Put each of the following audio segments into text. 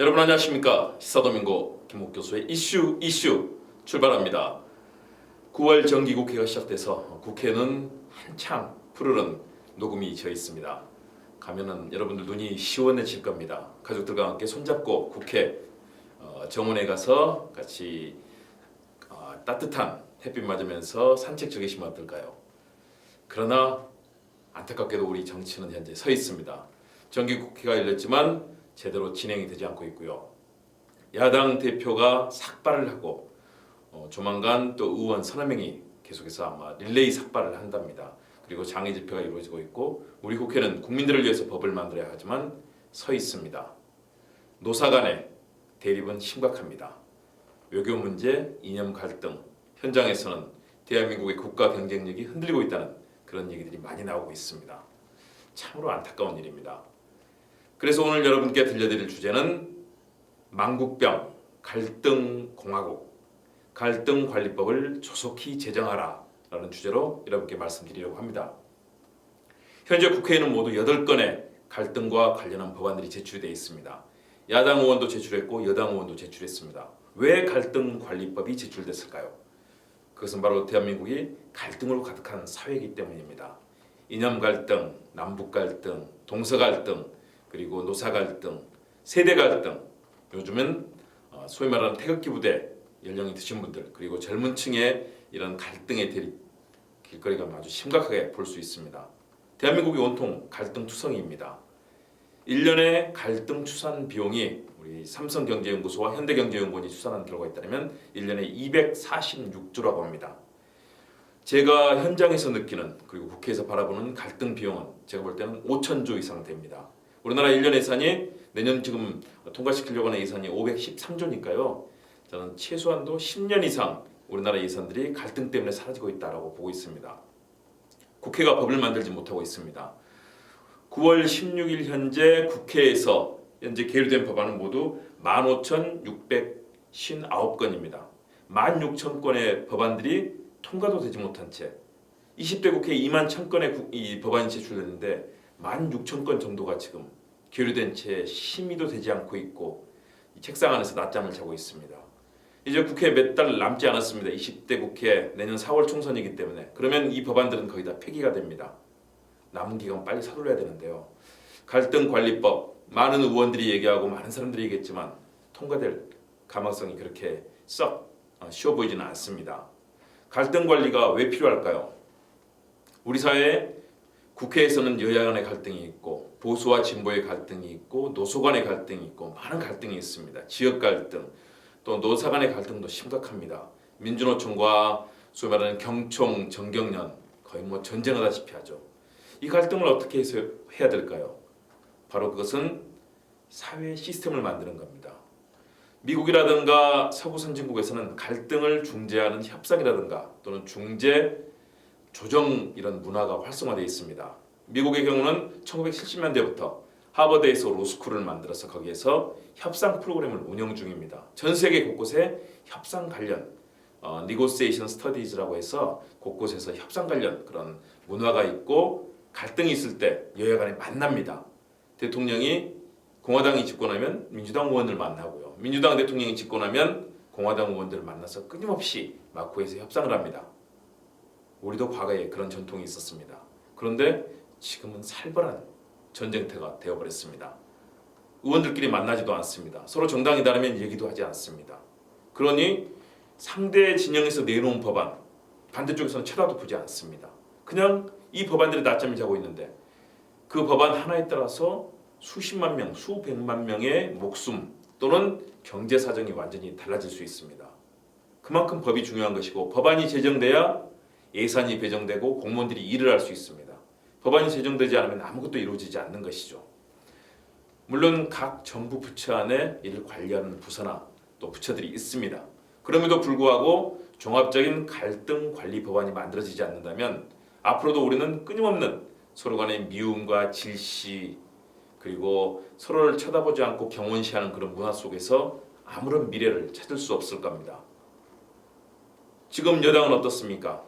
여러분 안녕하십니까 시사도민고 김옥 교수의 이슈 이슈 출발합니다. 9월 정기국회가 시작돼서 국회는 한창 푸르른 녹음이 져 있습니다. 가면은 여러분들 눈이 시원해질 겁니다. 가족들과 함께 손잡고 국회 어, 정원에 가서 같이 어, 따뜻한 햇빛 맞으면서 산책 즐기시면 어떨까요? 그러나 안타깝게도 우리 정치는 현재 서 있습니다. 정기국회가 열렸지만 제대로 진행이 되지 않고 있고요. 야당 대표가 삭발을 하고 어, 조만간 또 의원 서너 명이 계속해서 아마 릴레이 삭발을 한답니다. 그리고 장애 집회가 이루어지고 있고 우리 국회는 국민들을 위해서 법을 만들어야 하지만 서 있습니다. 노사 간의 대립은 심각합니다. 외교 문제, 이념 갈등, 현장에서는 대한민국의 국가 경쟁력이 흔들리고 있다는 그런 얘기들이 많이 나오고 있습니다. 참으로 안타까운 일입니다. 그래서 오늘 여러분께 들려드릴 주제는 망국병 갈등 공화국 갈등 관리법을 조속히 제정하라 라는 주제로 여러분께 말씀드리려고 합니다. 현재 국회에는 모두 8건의 갈등과 관련한 법안들이 제출되어 있습니다. 야당 의원도 제출했고 여당 의원도 제출했습니다. 왜 갈등 관리법이 제출됐을까요? 그것은 바로 대한민국이 갈등으로 가득한 사회이기 때문입니다. 이념 갈등, 남북 갈등, 동서 갈등, 그리고 노사 갈등, 세대 갈등, 요즘은 어, 소위 말하는 태극기 부대 연령이 드신 분들 그리고 젊은 층의 이런 갈등의 대립 길거리가 아주 심각하게 볼 수 있습니다. 대한민국이 온통 갈등 투성이입니다. 1년의 갈등 추산 비용이 우리 삼성경제연구소와 현대경제연구원이 추산한 결과에 따르면 1년에 246조라고 합니다. 제가 현장에서 느끼는 그리고 국회에서 바라보는 갈등 비용은 제가 볼 때는 5천조 이상 됩니다. 우리나라 1년 예산이 내년 지금 통과시키려고 하는 예산이 513조니까요. 저는 최소한도 10년 이상 우리나라 예산들이 갈등 때문에 사라지고 있다라고 보고 있습니다. 국회가 법을 만들지 못하고 있습니다. 9월 16일 현재 국회에서 현재 계류된 법안은 모두 15,659건입니다. 16,000건의 법안들이 통과도 되지 못한 채 20대 국회 2만 1,000건의 이 법안이 제출됐는데 16,000건 정도가 지금 계류된 채 심의도 되지 않고 있고 이 책상 안에서 낮잠을 자고 있습니다. 이제 국회 몇 달 남지 않았습니다. 20대 국회 내년 4월 총선이기 때문에 그러면 이 법안들은 거의 다 폐기가 됩니다. 남은 기간 빨리 서둘러야 되는데요. 갈등 관리법 많은 의원들이 얘기하고 많은 사람들이 얘기했지만 통과될 가망성이 그렇게 썩 어, 쉬워 보이지는 않습니다. 갈등 관리가 왜 필요할까요? 우리 사회에 국회에서는 여야 간의 갈등이 있고 보수와 진보의 갈등이 있고 노소 간의 갈등이 있고 많은 갈등이 있습니다. 지역 갈등 또 노사 간의 갈등도 심각합니다. 민주노총과 소위 말하는 경총 정경련 거의 뭐 전쟁하다시피 하죠. 이 갈등을 어떻게 해서 해야 될까요? 바로 그것은 사회 시스템을 만드는 겁니다. 미국이라든가 서구 선진국에서는 갈등을 중재하는 협상이라든가 또는 중재 조정 이런 문화가 활성화되어 있습니다. 미국의 경우는 1970년대부터 하버드에서 로스쿨을 만들어서 거기에서 협상 프로그램을 운영 중입니다. 전 세계 곳곳에 협상 관련 어, negotiation studies라고 해서 곳곳에서 협상 관련 그런 문화가 있고 갈등이 있을 때 여야 간에 만납니다. 대통령이 공화당이 집권하면 민주당 의원을 만나고요. 민주당 대통령이 집권하면 공화당 의원들을 만나서 끊임없이 마쿠에서 협상을 합니다. 우리도 과거에 그런 전통이 있었습니다. 그런데 지금은 살벌한 전쟁터가 되어버렸습니다. 의원들끼리 만나지도 않습니다. 서로 정당이 다르면 얘기도 하지 않습니다. 그러니 상대 진영에서 내놓은 법안 반대쪽에서는 쳐다도 보지 않습니다. 그냥 이 법안들이 낮잠을 자고 있는데 그 법안 하나에 따라서 수십만 명, 수백만 명의 목숨 또는 경제 사정이 완전히 달라질 수 있습니다. 그만큼 법이 중요한 것이고 법안이 제정돼야 예산이 배정되고 공무원들이 일을 할 수 있습니다. 법안이 제정되지 않으면 아무것도 이루어지지 않는 것이죠. 물론 각 정부 부처 안에 이를 관리하는 부서나 또 부처들이 있습니다. 그럼에도 불구하고 종합적인 갈등 관리 법안이 만들어지지 않는다면 앞으로도 우리는 끊임없는 서로 간의 미움과 질시 그리고 서로를 쳐다보지 않고 경원시하는 그런 문화 속에서 아무런 미래를 찾을 수 없을 겁니다. 지금 여당은 어떻습니까?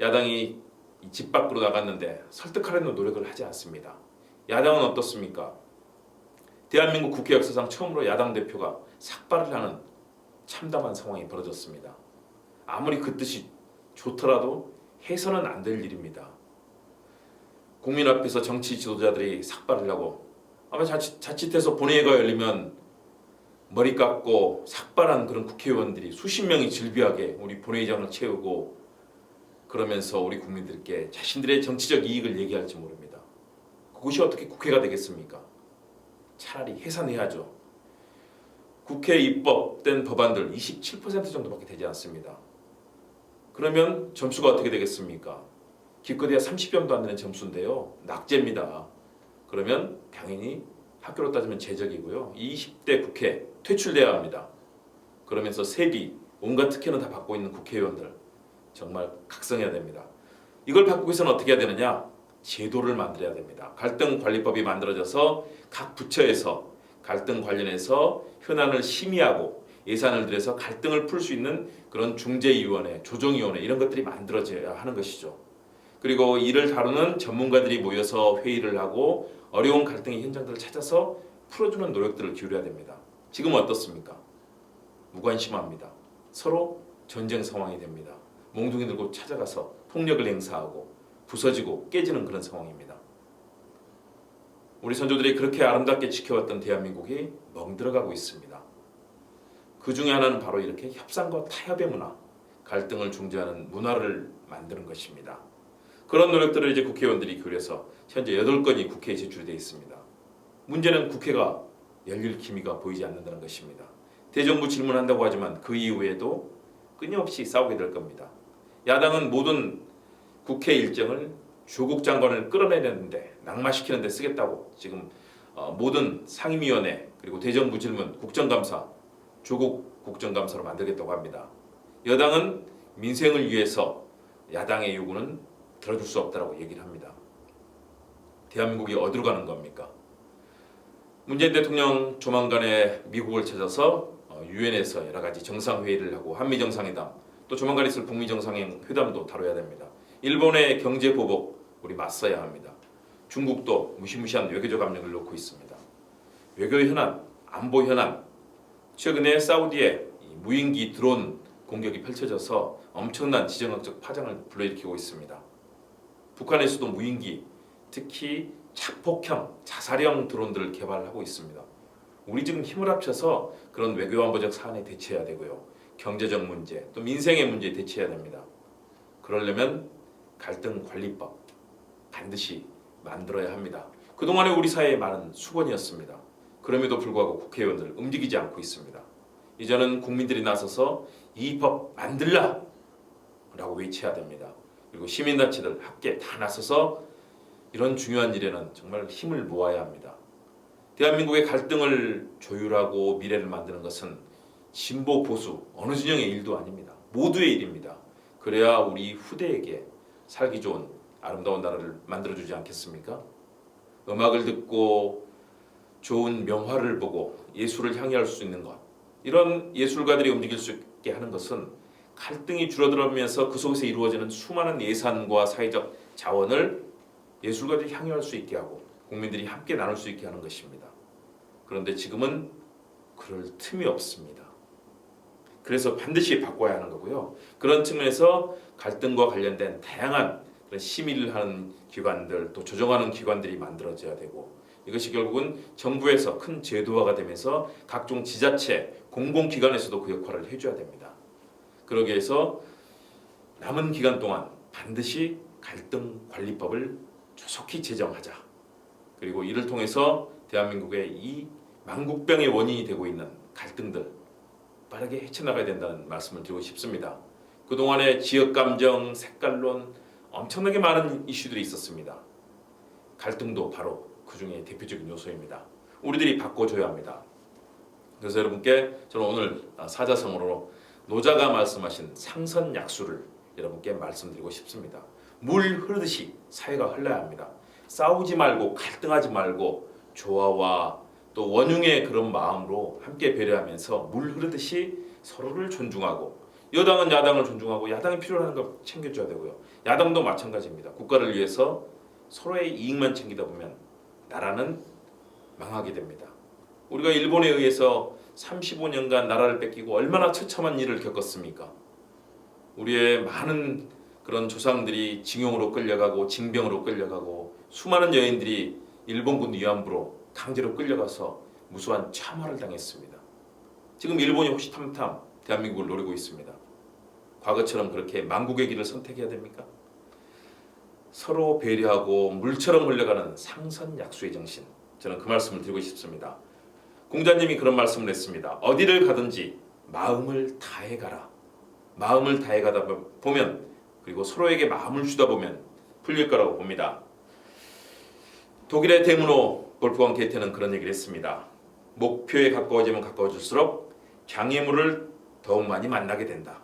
야당이 이집 밖으로 나갔는데 설득하려는 노력을 하지 않습니다. 야당은 어떻습니까? 대한민국 국회 역사상 처음으로 야당 대표가 삭발을 하는 참담한 상황이 벌어졌습니다. 아무리 그 뜻이 좋더라도 해서는 안 될 일입니다. 국민 앞에서 정치 지도자들이 삭발을 하고 아마 자칫, 자칫해서 본회의가 열리면 머리 깎고 삭발한 그런 국회의원들이 수십 명이 질비하게 우리 본회의장을 채우고 그러면서 우리 국민들께 자신들의 정치적 이익을 얘기할지 모릅니다. 그것이 어떻게 국회가 되겠습니까? 차라리 해산해야죠. 국회 입법된 법안들 27% 정도밖에 되지 않습니다. 그러면 점수가 어떻게 되겠습니까? 기껏해야 30점도 안 되는 점수인데요. 낙제입니다. 그러면 당연히 학교로 따지면 제적이고요. 20대 국회 퇴출돼야 합니다. 그러면서 세비, 온갖 특혜는 다 받고 있는 국회의원들 정말 각성해야 됩니다. 이걸 바꾸기 위해서는 어떻게 해야 되느냐? 제도를 만들어야 됩니다. 갈등 관리법이 만들어져서 각 부처에서 갈등 관련해서 현안을 심의하고 예산을 들여서 갈등을 풀 수 있는 그런 중재위원회, 조정위원회 이런 것들이 만들어져야 하는 것이죠. 그리고 이를 다루는 전문가들이 모여서 회의를 하고 어려운 갈등의 현장들을 찾아서 풀어주는 노력들을 기울여야 됩니다. 지금 어떻습니까? 무관심합니다. 서로 전쟁 상황이 됩니다. 몽둥이 들고 찾아가서 폭력을 행사하고 부서지고 깨지는 그런 상황입니다. 우리 선조들이 그렇게 아름답게 지켜왔던 대한민국이 멍들어가고 있습니다. 그 중에 하나는 바로 이렇게 협상과 타협의 문화, 갈등을 중재하는 문화를 만드는 것입니다. 그런 노력들을 이제 국회의원들이 그려서 현재 8건이 국회에 제출되어 있습니다. 문제는 국회가 열릴 기미가 보이지 않는다는 것입니다. 대정부 질문한다고 하지만 그 이후에도 끊임없이 싸우게 될 겁니다. 야당은 모든 국회 일정을 조국 장관을 끌어내렸는데 낙마시키는 데 쓰겠다고 지금 어, 모든 상임위원회 그리고 대정부 질문 국정감사 조국 국정감사로 만들겠다고 합니다. 여당은 민생을 위해서 야당의 요구는 들어줄 수 없다라고 얘기를 합니다. 대한민국이 어디로 가는 겁니까? 문재인 대통령 조만간에 미국을 찾아서 어, 유엔에서 여러 가지 정상 회의를 하고 한미 정상회담 또 조만간 있을 북미 정상회담도 다뤄야 됩니다. 일본의 경제 보복 우리 맞서야 합니다. 중국도 무시무시한 외교적 압력을 놓고 있습니다. 외교 현안, 안보 현안 최근에 사우디에 이 무인기 드론 공격이 펼쳐져서 엄청난 지정학적 파장을 불러일으키고 있습니다. 북한에서도 무인기, 특히 자폭형, 자살형 드론들을 개발하고 있습니다. 우리 지금 힘을 합쳐서 그런 외교안보적 사안에 대처해야 되고요. 경제적 문제, 또 민생의 문제에 대처해야 됩니다. 그러려면 갈등 관리법 반드시 만들어야 합니다. 그동안에 우리 사회의 많은 수건이었습니다. 그럼에도 불구하고 국회의원들 움직이지 않고 있습니다. 이제는 국민들이 나서서 이 법 만들라! 라고 외쳐야 됩니다. 그리고 시민단체들 함께 다 나서서 이런 중요한 일에는 정말 힘을 모아야 합니다. 대한민국의 갈등을 조율하고 미래를 만드는 것은 진보 보수 어느 진영의 일도 아닙니다. 모두의 일입니다. 그래야 우리 후대에게 살기 좋은 아름다운 나라를 만들어 주지 않겠습니까? 음악을 듣고 좋은 명화를 보고 예술을 향유할 수 있는 것 이런 예술가들이 움직일 수 있게 하는 것은 갈등이 줄어들면서 그 속에서 이루어지는 수많은 예산과 사회적 자원을 예술가들이 향유할 수 있게 하고 국민들이 함께 나눌 수 있게 하는 것입니다. 그런데 지금은 그럴 틈이 없습니다. 그래서 반드시 바꿔야 하는 거고요. 그런 측면에서 갈등과 관련된 다양한 그런 심의를 하는 기관들 또 조정하는 기관들이 만들어져야 되고 이것이 결국은 정부에서 큰 제도화가 되면서 각종 지자체 공공기관에서도 그 역할을 해줘야 됩니다. 그러기 위해서 남은 기간 동안 반드시 갈등 관리법을 조속히 제정하자. 그리고 이를 통해서 대한민국의 이 망국병의 원인이 되고 있는 갈등들 빠르게 헤쳐나가야 된다는 말씀을 드리고 싶습니다. 그동안의 지역 감정, 색깔론 엄청나게 많은 이슈들이 있었습니다. 갈등도 바로 그 중에 대표적인 요소입니다. 우리들이 바꿔줘야 합니다. 그래서 여러분께 저는 오늘 사자성어로 노자가 말씀하신 상선약수를 여러분께 말씀드리고 싶습니다. 물 흐르듯이 사회가 흘러야 합니다. 싸우지 말고 갈등하지 말고 조화와 또 원흉의 그런 마음으로 함께 배려하면서 물 흐르듯이 서로를 존중하고 여당은 야당을 존중하고 야당이 필요한 거 챙겨줘야 되고요. 야당도 마찬가지입니다. 국가를 위해서 서로의 이익만 챙기다 보면 나라는 망하게 됩니다. 우리가 일본에 의해서 35년간 나라를 뺏기고 얼마나 처참한 일을 겪었습니까? 우리의 많은 그런 조상들이 징용으로 끌려가고 징병으로 끌려가고 수많은 여인들이 일본군 위안부로 강제로 끌려가서 무수한 참화를 당했습니다. 지금 일본이 호시탐탐 대한민국을 노리고 있습니다. 과거처럼 그렇게 망국의 길을 선택해야 됩니까? 서로 배려하고 물처럼 흘러가는 상선 약수의 정신 저는 그 말씀을 드리고 싶습니다. 공자님이 그런 말씀을 했습니다. 어디를 가든지 마음을 다해 가라. 마음을 다해 가다 보면 그리고 서로에게 마음을 주다 보면 풀릴 거라고 봅니다. 독일의 데무노 골프왕 게테는 그런 얘기를 했습니다. 목표에 가까워지면 가까워질수록 장애물을 더욱 많이 만나게 된다.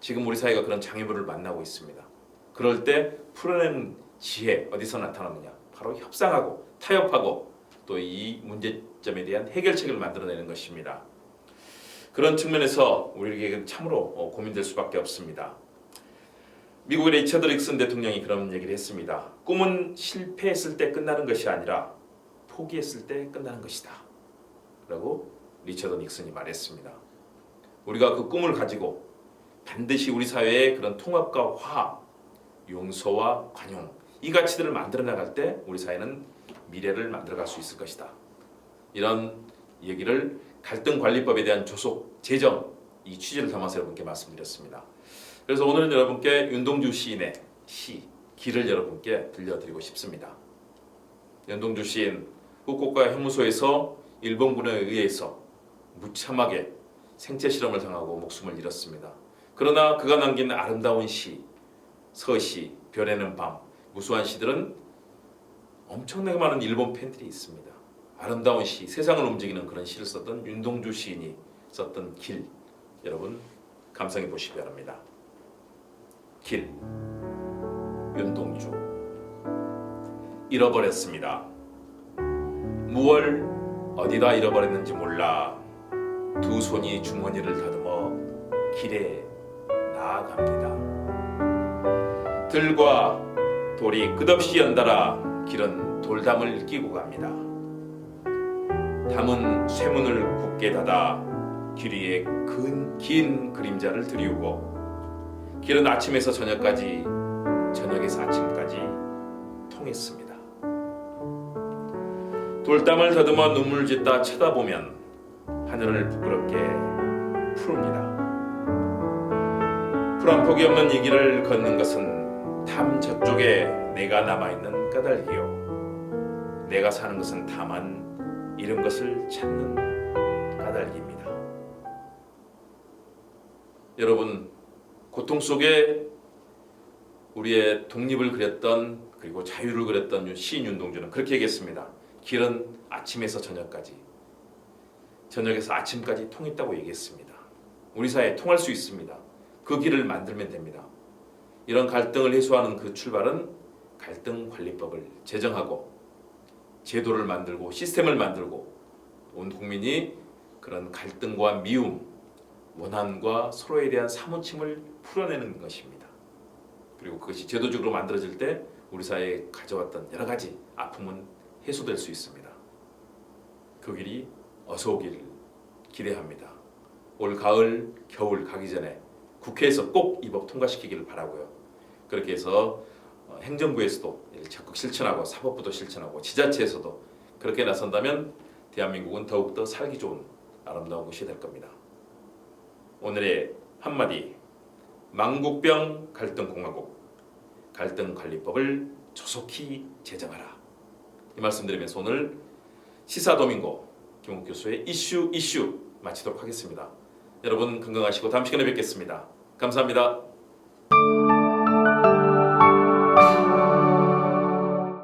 지금 우리 사회가 그런 장애물을 만나고 있습니다. 그럴 때 풀어내는 지혜 어디서 나타나느냐? 바로 협상하고 타협하고 또 이 문제점에 대한 해결책을 만들어내는 것입니다. 그런 측면에서 우리에게 참으로 어, 고민될 수밖에 없습니다. 미국의 리처드 릭슨 대통령이 그런 얘기를 했습니다. 꿈은 실패했을 때 끝나는 것이 아니라 포기했을 때 끝나는 것이다. 라고 리처드 닉슨이 말했습니다. 우리가 그 꿈을 가지고 반드시 우리 사회의 그런 통합과 화합, 용서와 관용 이 가치들을 만들어 나갈 때 우리 사회는 미래를 만들어 갈 수 있을 것이다. 이런 얘기를 갈등 관리법에 대한 조속 제정 이 취지를 담아서 여러분께 말씀드렸습니다. 그래서 오늘은 여러분께 윤동주 시인의 시 길을 여러분께 들려드리고 싶습니다. 윤동주 시인 후쿠오카 형무소에서 일본군에 의해서 무참하게 생체 실험을 당하고 목숨을 잃었습니다. 그러나 그가 남긴 아름다운 시, 서시, 별에는 밤, 무수한 시들은 엄청나게 많은 일본 팬들이 있습니다. 아름다운 시, 세상을 움직이는 그런 시를 썼던 윤동주 시인이 썼던 길, 여러분 감상해 보시기 바랍니다. 길, 윤동주 잃어버렸습니다. 무얼 어디다 잃어버렸는지 몰라 두 손이 주머니를 다듬어 길에 나아갑니다. 들과 돌이 끝없이 연달아 길은 돌담을 끼고 갑니다. 담은 쇠문을 굳게 닫아 길 위에 큰, 긴 그림자를 들이우고 길은 아침에서 저녁까지 저녁에서 아침까지 통했습니다. 돌담을 더듬어 눈물 짓다 쳐다보면 하늘을 부끄럽게 푸릅니다. 풀 한 폭이 없는 이 길을 걷는 것은 담 저쪽에 내가 남아있는 까닭이요. 내가 사는 것은 다만 이런 것을 찾는 까닭입니다. 여러분, 고통 속에 우리의 독립을 그렸던 그리고 자유를 그렸던 시인 윤동주는 그렇게 얘기했습니다. 길은 아침에서 저녁까지, 저녁에서 아침까지 통했다고 얘기했습니다. 우리 사회에 통할 수 있습니다. 그 길을 만들면 됩니다. 이런 갈등을 해소하는 그 출발은 갈등 관리법을 제정하고 제도를 만들고 시스템을 만들고 온 국민이 그런 갈등과 미움, 원한과 서로에 대한 사무침을 풀어내는 것입니다. 그리고 그것이 제도적으로 만들어질 때 우리 사회에 가져왔던 여러 가지 아픔은 해소될 수 있습니다. 그 길이 어서 오기를 기대합니다. 올 가을, 겨울 가기 전에 국회에서 꼭 이 법 통과시키기를 바라고요. 그렇게 해서 어, 행정부에서도 적극 실천하고 사법부도 실천하고 지자체에서도 그렇게 나선다면 대한민국은 더욱더 살기 좋은 아름다운 곳이 될 겁니다. 오늘의 한마디 망국병 갈등공화국 갈등관리법을 조속히 제정하라 이 말씀드리면서 오늘 시사도민고 김욱 교수의 이슈 이슈 마치도록 하겠습니다. 여러분 건강하시고 다음 시간에 뵙겠습니다. 감사합니다.